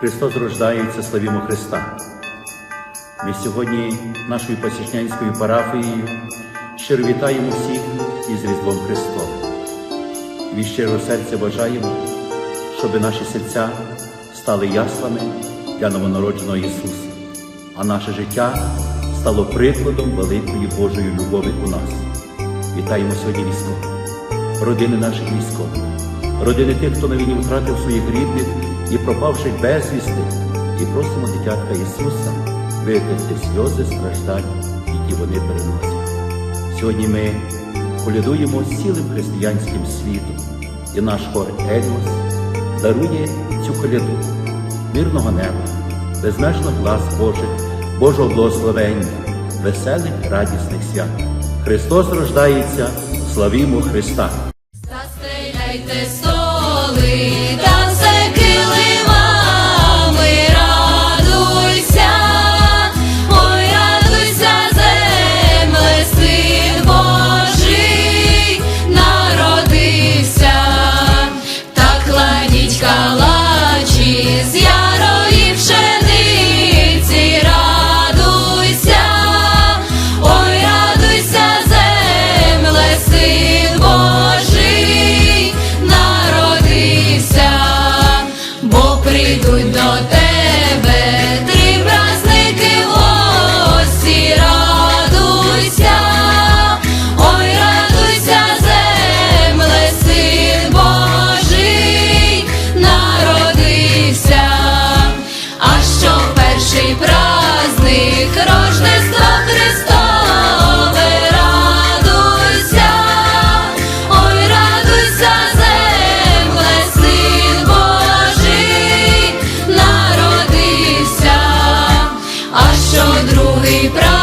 Христос рождається, славімо Христа. Ми сьогодні нашою Посічнянською парафією щиро вітаємо всіх із Різдвом Христовим. Від щирого серця бажаємо, щоб наші серця стали яслами для новонародженого Ісуса, а наше життя стало прикладом великої Божої любові у нас. Вітаємо сьогодні військових, родини наших військових, родини тих, хто на війні втратив своїх рідних і пропавших безвісти, і просимо дитятка Ісуса витерти сльози страждань, які вони переносять. Сьогодні ми колядуємо з цілим християнським світом, і наш хор Ельос дарує цю коляду мирного неба, безмежно глас Божих, Божого благословення, веселих радісних свят. Христос рождається, славімо Христа! до тебе. другий прав.